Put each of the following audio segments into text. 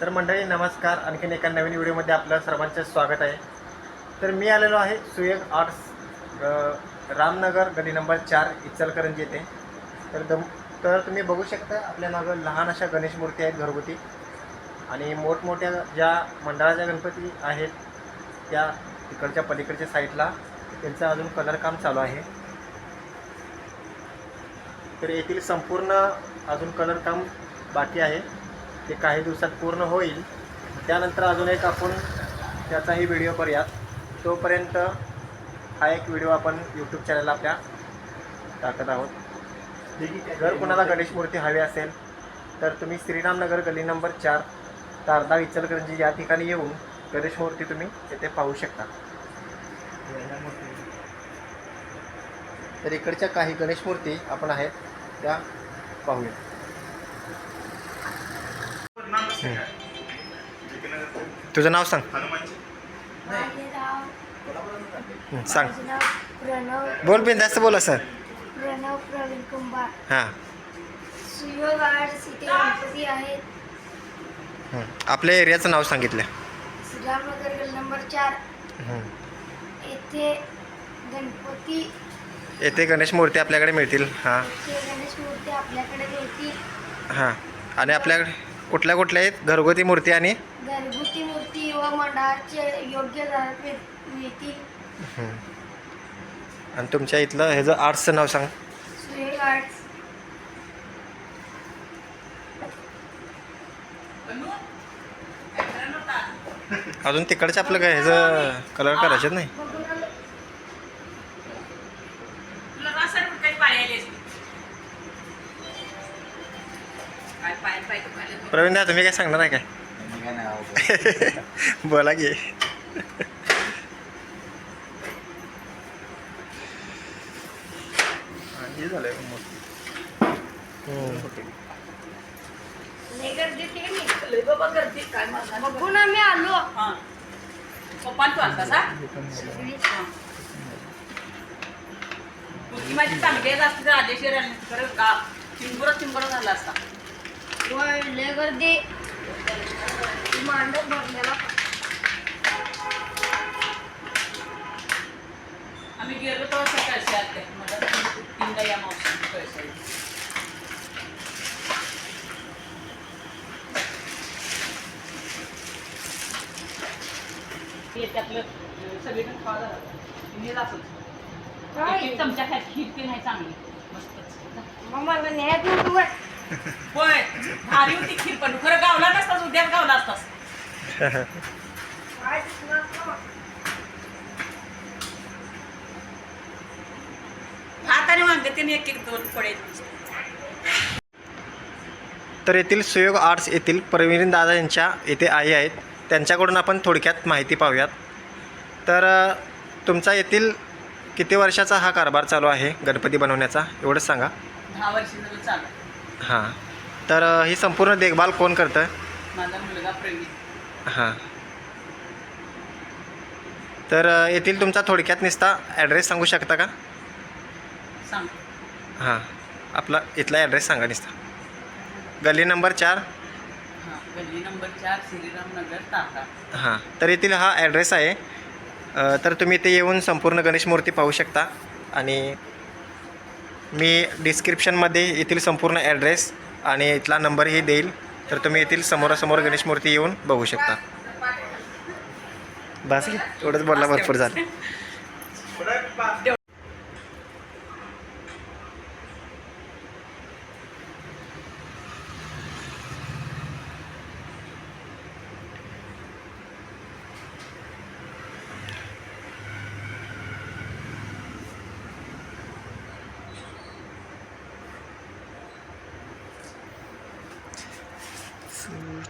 तर मंडळी नमस्कार. आणखीन एका नवीन व्हिडिओमध्ये आपलं सर्वांचं स्वागत आहे. तर मी आलेलो आहे सुयोग आर्ट्स रामनगर गली नंबर चार इचलकरंजी येथे. तर दम तर तुम्ही बघू शकता आपल्या मागं लहान अशा गणेश मूर्ती आहेत घरगुती. आणि मोठमोठ्या ज्या मंडळाच्या गणपती आहेत त्या तिकडच्या पलीकडच्या साईडला त्यांचं अजून कलरकाम चालू आहे. तर येथील संपूर्ण अजून कलर काम बाकी आहे. ते काही दिवसात पूर्ण होईल. त्यानंतर अजून एक आपण त्याचाही व्हिडिओ करूयात. तोपर्यंत हा एक व्हिडिओ आपण यूट्यूब चॅनलला आपल्या टाकत आहोत. जर कोणाला गणेश मूर्ती हवी असेल तर तुम्ही श्रीरामनगर गल्ली नंबर चार तारदा इचलकरंजी या ठिकाणी येऊन गणेश मूर्ती तुम्ही येथे पाहू शकता. तर इकडच्या काही गणेश मूर्ती आपण आहेत त्या पाहूया तुझं नाव सांग. सांग. बोल बिन जास्त बोला सर. प्रणव प्रवीण कुंभार हां. सुयोग आर्ट सिटी गणपती आहेत. आपल्या एरियाचं नाव सांगितलं. श्रीरामनगर नंबर चार. येथे गणपती येथे गणेश मूर्ती आपल्याकडे मिळतील. हां. गणेश मूर्ती आपल्याकडे मिळतील. हां. आणि आपल्याकडे कुठल्या कुठल्या आहेत? घरगुती मूर्ती आणि? घरगुती मूर्ती व मंडळाचे योग्य दरात मिळ- मिळतील. आणि तुमच्या इथलं ह्याचं आर्ट्सचं नाव सांग. सुयोग आर्ट अजून तिकडचं आपलं काय? ह्याचं कलर करायचं नाही बघून आलो. तुला रासायन काही पाळी आली असती काय पाय पाय पाय प्रवीण दा तुम्ही काय सांगणार आहे काय? बोला की. हे झालंय नाही? बघून आम्ही आलो. हा. पप्पा तू आणतास हा. मुलगी माझी चांगली असती तर आदेशीर आली खरं का चिंबुरा चिंबुरा झाला असता. होय लय गर्दी. मांडव भरलेला. आम्ही गेलो तेव्हा सकाळची आत्या मला तीनदा या मावशी कळसाई हे त्यातलं सगळीकडे खावा झाला हे चमचा ह्यात खीर ते नाही चांगली. मस्तच. मग मला न्याय देऊ वर. होय. भारी होती खीर पण. खरं गावला नसतास उद्याच गावला असतास. काय दिसणार का? भात आणि वांगे त्याने एक एक दोन पडे तर येथील सुयोग आर्ट्स येथील प्रवीण दादा यांच्या येथे आई आहेत. त्यांच्याकडून आपण थोडक्यात माहिती पाहूयात. तर तुमचा येथील किती वर्षाचा हा कारभार चालू आहे? गणपती बनवण्याचा? एवढंच सांगा. दहा वर्ष चालू हां. तर ही संपूर्ण देखभाल कोण करतं माझा मुलगा प्रवीण. हां. तर येथील तुमचा थोडक्यात निसता ॲड्रेस सांगू शकता का? सांग. हां. आपला इथला ॲड्रेस सांगा निसता. गल्ली नंबर चार. हां गल्ली नंबर चार श्रीराम नगर टाका हां. तर येथील हा ॲड्रेस आहे. तर तुम्ही इथे येऊन संपूर्ण गणेश मूर्ती पाहू शकता आणि मी डिस्क्रिप्शनमध्ये येथील संपूर्ण ॲड्रेस आणि इथला नंबरही देईल. तर तुम्ही येथील समोरासमोर गणेश मूर्ती येऊन बघू शकता. बस की एवढंच बोलला भरपूर झालं.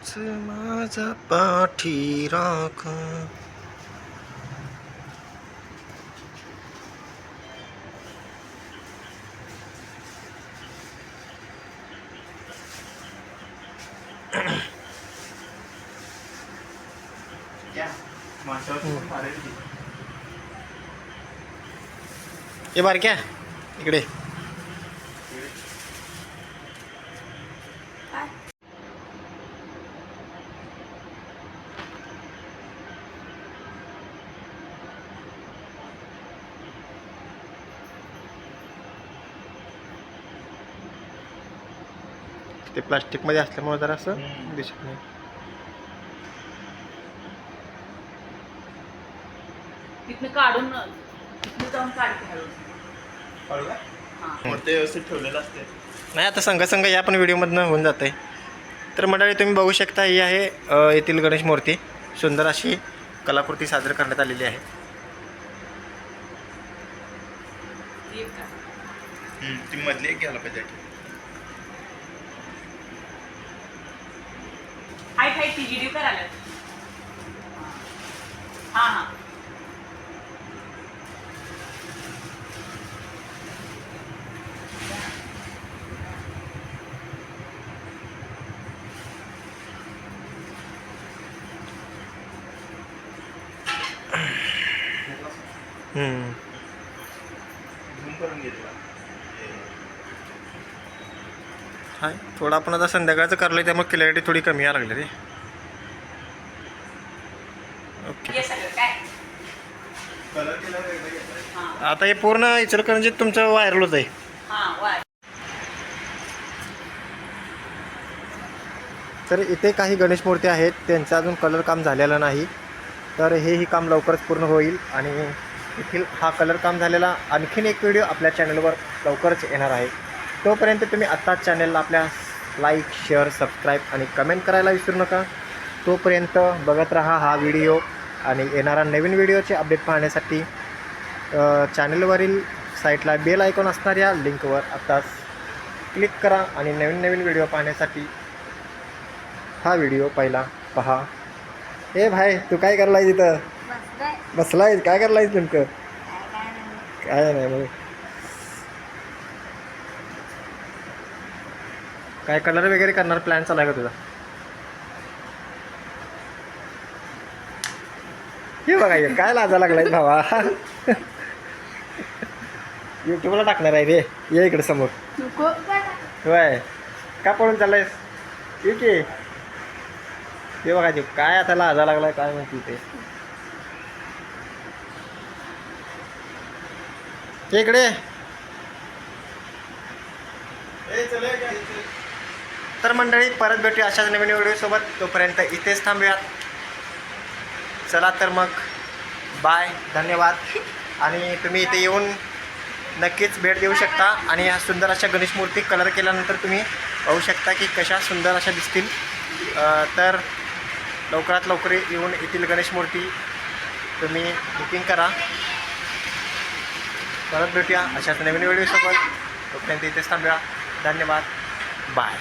तूच माझा पाठी राख. ये बारक्या इकडे. ते प्लास्टिकमध्ये असल्यामुळे जरा असं. दिसत नाही. तिथनं काढून तिथनं जाऊन काढते हळू कळलं का? हां. मूर्ती व्यवस्थित ठेवलेलं असते नाही आता संघ संघ या पण व्हिडिओमधनं होऊन जातं आहे तर मंडळी तुम्ही बघू शकता ही आहे अ, येथील गणेश मूर्ती. सुंदर अशी कलाकृती सादर करण्यात आलेली आहे. ती एक का? हम्म, ती मधली एक घ्यायला पाहिजे. हाय करायला हां हां. हाय थोडं आपण आता संध्याकाळचं करलं त्यामुळे क्लॅरिटी थोडी कमी यायला लागली रे ओके ये सगळं काय कलर केला वेगळं घेतला हां आता हे पूर्ण इचलकरंजीत तुमचं व्हायरल होत आहे. हां तर इथे काही गणेश मूर्ती आहेत त्यांचं अजून कलर काम झालेलं नाही. तर हेही काम लवकरच पूर्ण होईल आणि येथील हा कलर काम झालेला आणखीन एक व्हिडिओ आपल्या चॅनलवर लवकरच येणार आहे. तोपर्यंत तुम्ही आत्ताच चॅनलला आपल्या लाईक शेअर सबस्क्राईब आणि कमेंट करायला विसरू नका. तोपर्यंत बघत राहा हा व्हिडिओ आणि येणारा नवीन व्हिडिओचे अपडेट पाहण्यासाठी. चॅनलवरील साईटला बेल आयकॉन असणाऱ्या लिंकवर आत्ताच क्लिक करा आणि नवीन नवीन व्हिडिओ पाहण्यासाठी हा व्हिडिओ पहिला पहा. ए भाई तू काय करलाय तिथं बसलाय काय करलाय नेमकं? काय नाही मग काय कलर वगैरे करणार? प्लॅन चालू आहे का तुझा? हे बघा काय लाजा लागलाय भावा? युट्यूबला टाकणार आहे रे. ये इकडे समोर. नको. होय. का पळून चाललायस? ये की. ते बघा ते काय आता लाजा लागलाय काय माहिती ते. इकडे. ए चले काय तर मंडळी परत भेटूया अशाच नवीन व्हिडिओसोबत. तोपर्यंत इथेच थांबूयात. चला तर मग. बाय. धन्यवाद. आणि तुम्ही इथे येऊन नक्कीच भेट देऊ शकता. आणि ह्या सुंदर अशा गणेश मूर्ती कलर केल्यानंतर तुम्ही पाहू शकता की कशा सुंदर अशा दिसतील. तर लवकरात लवकर येऊन येथील गणेश मूर्ती तुम्ही बुकिंग करा. परत भेटूया अशाच नवीन व्हिडिओसोबत. तोपर्यंत इथेच थांबूया धन्यवाद. बाय